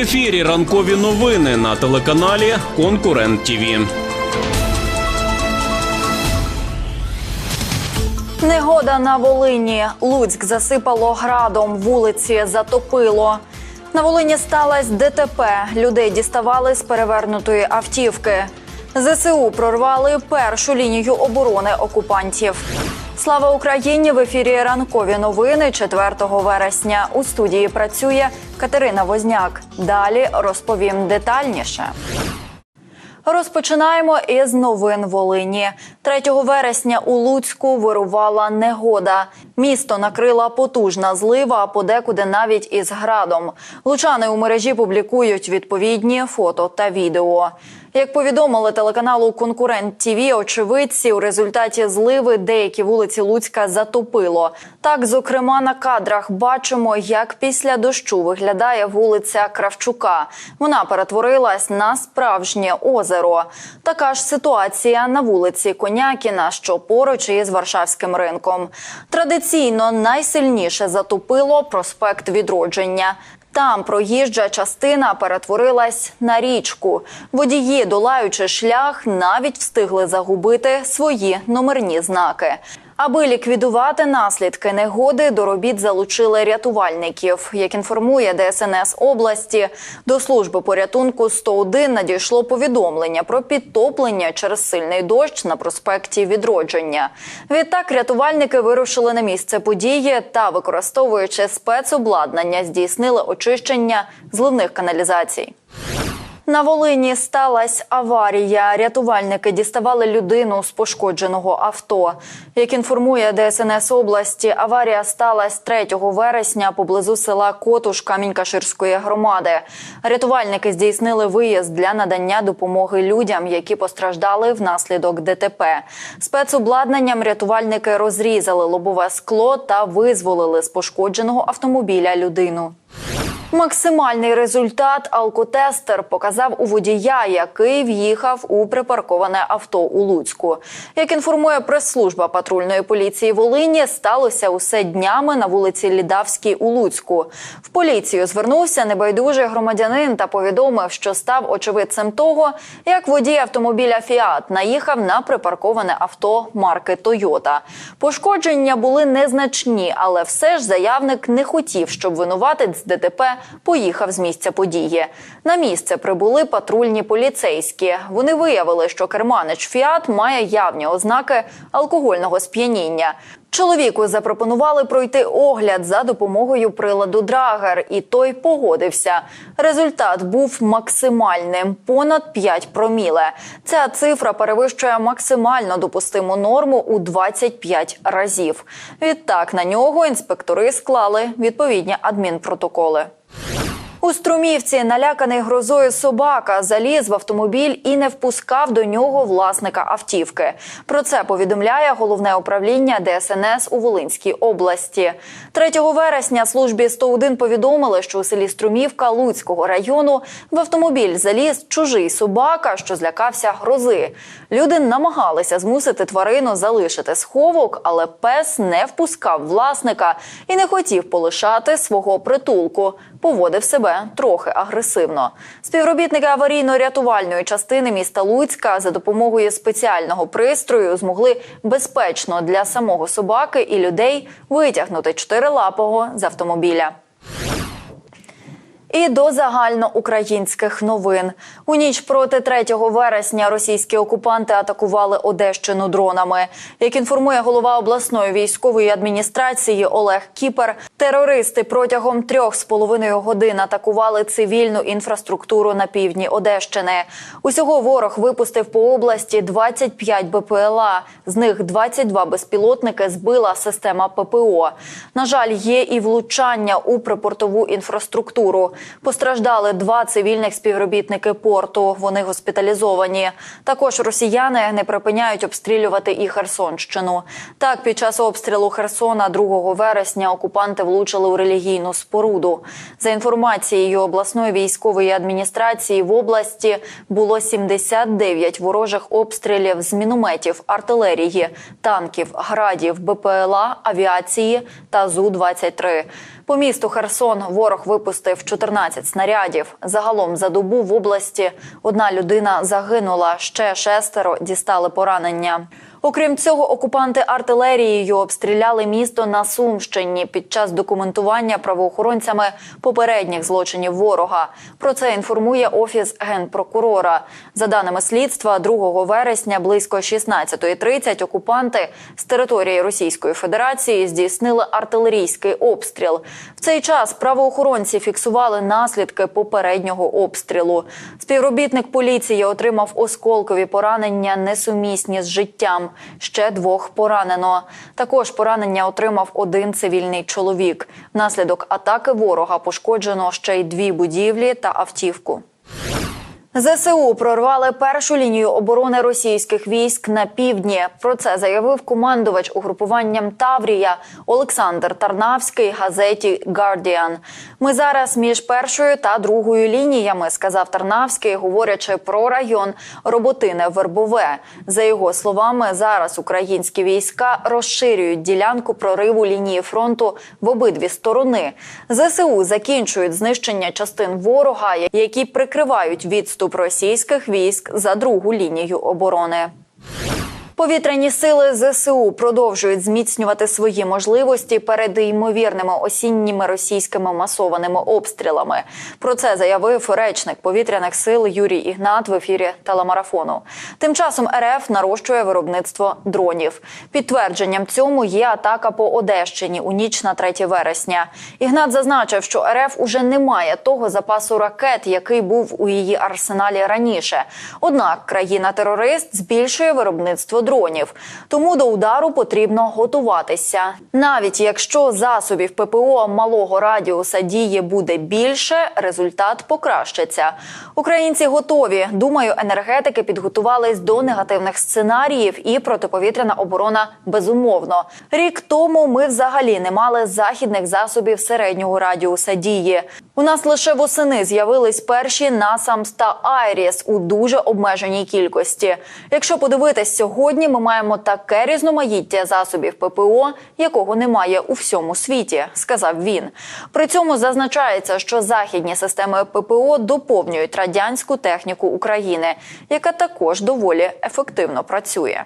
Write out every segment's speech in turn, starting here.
ефірі ранкові новини на телеканалі Конкурент ТІВІ. Негода на Волині. Луцьк засипало градом, вулиці затопило. На Волині сталося ДТП. Людей діставали з перевернутої автівки. ЗСУ прорвали першу лінію оборони окупантів. Слава Україні! В ефірі ранкові новини 4 вересня. У студії працює Катерина Возняк. Далі розповім детальніше. Розпочинаємо із новин Волині. 3 вересня у Луцьку вирувала негода. Місто накрила потужна злива, а подекуди навіть із градом. Лучани у мережі публікують відповідні фото та відео. Як повідомили телеканалу Конкурент ТІВІ, очевидці у результаті зливи деякі вулиці Луцька затопило. Так, зокрема, на кадрах бачимо, як після дощу виглядає вулиця Кравчука. Вона перетворилась на справжнє озеро. Така ж ситуація на вулиці Конякіна, що поруч із Варшавським ринком. Традиційно найсильніше затопило проспект Відродження. Там проїжджа частина перетворилась на річку. Водії, долаючи шлях, навіть встигли загубити свої номерні знаки. Аби ліквідувати наслідки негоди, до робіт залучили рятувальників. Як інформує ДСНС області, до служби порятунку 101 надійшло повідомлення про підтоплення через сильний дощ на проспекті Відродження. Відтак рятувальники вирушили на місце події та, використовуючи спецобладнання, здійснили очищення зливних каналізацій. На Волині сталася аварія. Рятувальники діставали людину з пошкодженого авто. Як інформує ДСНС області, аварія сталася 3 вересня поблизу села Котуш Камінь-Каширської громади. Рятувальники здійснили виїзд для надання допомоги людям, які постраждали внаслідок ДТП. Спецобладнанням рятувальники розрізали лобове скло та визволили з пошкодженого автомобіля людину. Максимальний результат алкотестер показав у водія, який в'їхав у припарковане авто у Луцьку. Як інформує прес-служба патрульної поліції Волині, сталося усе днями на вулиці Лідавській у Луцьку. В поліцію звернувся небайдужий громадянин та повідомив, що став очевидцем того, як водій автомобіля Фіат наїхав на припарковане авто марки Тойота. Пошкодження були незначні, але все ж заявник не хотів, щоб винуватець ДТП поїхав з місця події. На місце прибули патрульні поліцейські. Вони виявили, що керманич Фіат має явні ознаки алкогольного сп'яніння. Чоловіку запропонували пройти огляд за допомогою приладу Драгер, і той погодився. Результат був максимальним понад 5 проміле. Ця цифра перевищує максимально допустиму норму у 25 разів. Відтак на нього інспектори склали відповідні адмінпротоколи. У Струмівці наляканий грозою собака заліз в автомобіль і не впускав до нього власника автівки. Про це повідомляє головне управління ДСНС у Волинській області. 3 вересня службі 101 повідомили, що у селі Струмівка Луцького району в автомобіль заліз чужий собака, що злякався грози. Люди намагалися змусити тварину залишити сховок, але пес не впускав власника і не хотів полишати свого притулку. Поводив себе трохи агресивно. Співробітники аварійно-рятувальної частини міста Луцька за допомогою спеціального пристрою змогли безпечно для самого собаки і людей витягнути чотирилапого з автомобіля. І до загальноукраїнських новин у ніч проти 3 вересня російські окупанти атакували Одещину дронами. Як інформує голова обласної військової адміністрації Олег Кіпер, терористи протягом трьох з половиною годин атакували цивільну інфраструктуру на півдні Одещини. Усього ворог випустив по області 25 БПЛА. З них 22 безпілотники збила система ППО. На жаль, є і влучання у припортову інфраструктуру. Постраждали два цивільних співробітники порту. Вони госпіталізовані. Також росіяни не припиняють обстрілювати і Херсонщину. Так, під час обстрілу Херсона 2 вересня окупанти влучили у релігійну споруду. За інформацією обласної військової адміністрації в області було 79 ворожих обстрілів з мінометів, артилерії, танків, градів, БПЛА, авіації та зу 23 По місту Херсон ворог випустив 14 снарядів. Загалом за добу в області одна людина загинула, ще шестеро дістали поранення. Окрім цього, окупанти артилерією обстріляли місто на Сумщині під час документування правоохоронцями попередніх злочинів ворога. Про це інформує офіс генпрокурора. За даними слідства, 2 вересня близько 16.30 окупанти з території Російської Федерації здійснили артилерійський обстріл. В цей час правоохоронці фіксували наслідки попереднього обстрілу. Співробітник поліції отримав осколкові поранення, несумісні з життям. Ще двох поранено. Також поранення отримав один цивільний чоловік. Внаслідок атаки ворога пошкоджено ще й дві будівлі та автівку. ЗСУ прорвали першу лінію оборони російських військ на півдні. Про це заявив командувач угрупуванням Таврія Олександр Тарнавський газеті Guardian. Ми зараз між першою та другою лініями, сказав Тарнавський, говорячи про район Роботине Вербове. За його словами, зараз українські війська розширюють ділянку прориву лінії фронту в обидві сторони. ЗСУ закінчують знищення частин ворога, які прикривають відступ російських військ за другу лінію оборони. Повітряні сили ЗСУ продовжують зміцнювати свої можливості перед ймовірними осінніми російськими масованими обстрілами. Про це заявив речник повітряних сил Юрій Ігнат в ефірі телемарафону. Тим часом РФ нарощує виробництво дронів. Підтвердженням цьому є атака по Одещині у ніч на 3 вересня. Ігнат зазначив, що РФ уже не має того запасу ракет, який був у її арсеналі раніше. Однак країна-терорист збільшує виробництво дронів. Тому до удару потрібно готуватися. Навіть якщо засобів ППО малого радіуса дії буде більше, результат покращиться. Українці готові. Думаю, енергетики підготувались до негативних сценаріїв, і протиповітряна оборона безумовно. Рік тому ми взагалі не мали західних засобів середнього радіуса дії. У нас лише восени з'явились перші NASAMS та Айріс у дуже обмеженій кількості. Якщо подивитись сьогодні, ми маємо таке різноманіття засобів ППО, якого немає у всьому світі, сказав він. При цьому зазначається, що західні системи ППО доповнюють радянську техніку України, яка також доволі ефективно працює.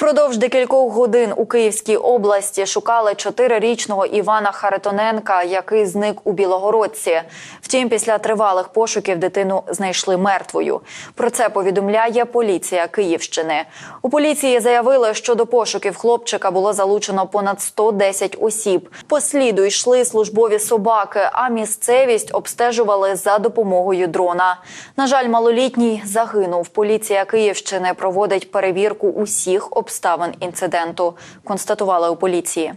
Впродовж декількох годин у Київській області шукали чотирирічного Івана Харитоненка, який зник у Білогородці. Втім, після тривалих пошуків дитину знайшли мертвою. Про це повідомляє поліція Київщини. У поліції заявили, що до пошуків хлопчика було залучено понад 110 осіб. По сліду йшли службові собаки, а місцевість обстежували за допомогою дрона. На жаль, малолітній загинув. Поліція Київщини проводить перевірку усіх обставин інциденту. Констатували у поліції.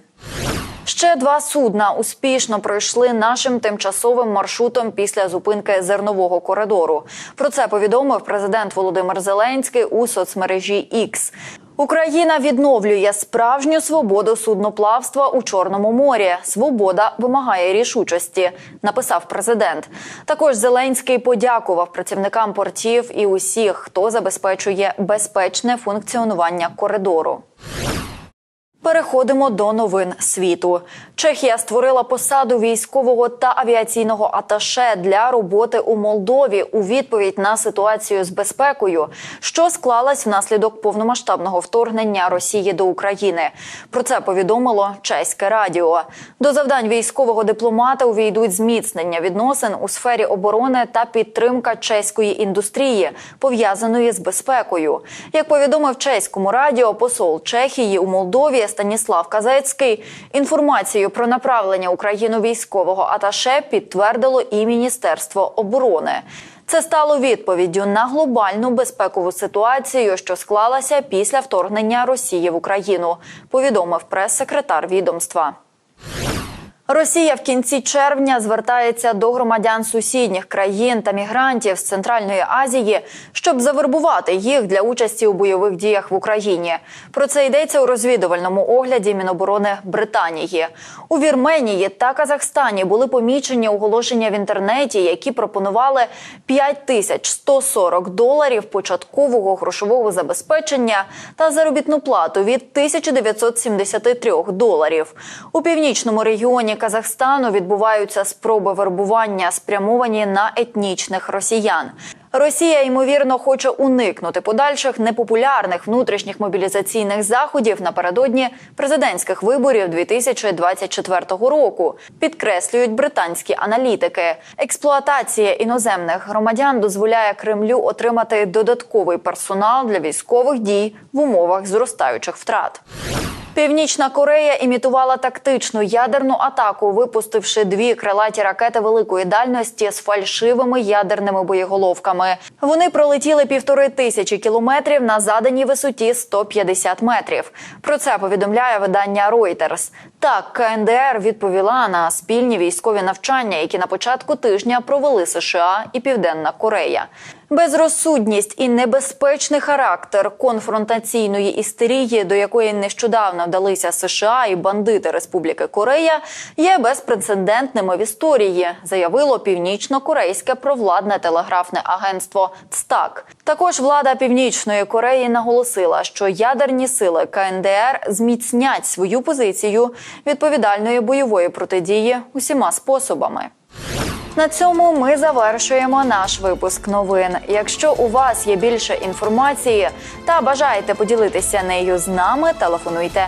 Ще два судна успішно пройшли нашим тимчасовим маршрутом після зупинки зернового коридору. Про це повідомив президент Володимир Зеленський у соцмережі X. Україна відновлює справжню свободу судноплавства у Чорному морі. Свобода вимагає рішучості, написав президент. Також Зеленський подякував працівникам портів і усіх, хто забезпечує безпечне функціонування коридору. Переходимо до новин світу. Чехія створила посаду військового та авіаційного аташе для роботи у Молдові у відповідь на ситуацію з безпекою, що склалась внаслідок повномасштабного вторгнення Росії до України. Про це повідомило чеське радіо. До завдань військового дипломата увійдуть зміцнення відносин у сфері оборони та підтримка чеської індустрії, пов'язаної з безпекою. Як повідомив чеському радіо, посол Чехії у Молдові Станіслав Казаєцький. інформацію про направлення Україну військового аташе підтвердило і Міністерство оборони. Це стало відповіддю на глобальну безпекову ситуацію, що склалася після вторгнення Росії в Україну. Повідомив прес-секретар відомства. Росія в кінці червня звертається до громадян сусідніх країн та мігрантів з Центральної Азії, щоб завербувати їх для участі у бойових діях в Україні. Про це йдеться у розвідувальному огляді Міноборони Британії. У Вірменії та Казахстані були помічені оголошення в інтернеті, які пропонували 5140 доларів початкового грошового забезпечення та заробітну плату від 1973 доларів. У північному регіоні кордоні Казахстану відбуваються спроби вербування, спрямовані на етнічних росіян. Росія ймовірно хоче уникнути подальших непопулярних внутрішніх мобілізаційних заходів напередодні президентських виборів 2024 року. Підкреслюють британські аналітики. Експлуатація іноземних громадян дозволяє Кремлю отримати додатковий персонал для військових дій в умовах зростаючих втрат. Північна Корея імітувала тактичну ядерну атаку, випустивши дві крилаті ракети великої дальності з фальшивими ядерними боєголовками. Вони пролетіли півтори тисячі кілометрів на заданій висоті 150 метрів. Про це повідомляє видання Reuters. Так, КНДР відповіла на спільні військові навчання, які на початку тижня провели США і Південна Корея. Безрозсудність і небезпечний характер конфронтаційної істерії, до якої нещодавно вдалися США і бандити Республіки Корея, є безпрецедентними в історії, заявило північно-корейське провладне телеграфне агентство ЦТАК. Також влада Північної Кореї наголосила, що ядерні сили КНДР зміцнять свою позицію відповідальної бойової протидії усіма способами. На цьому ми завершуємо наш випуск новин. Якщо у вас є більше інформації та бажаєте поділитися нею з нами, телефонуйте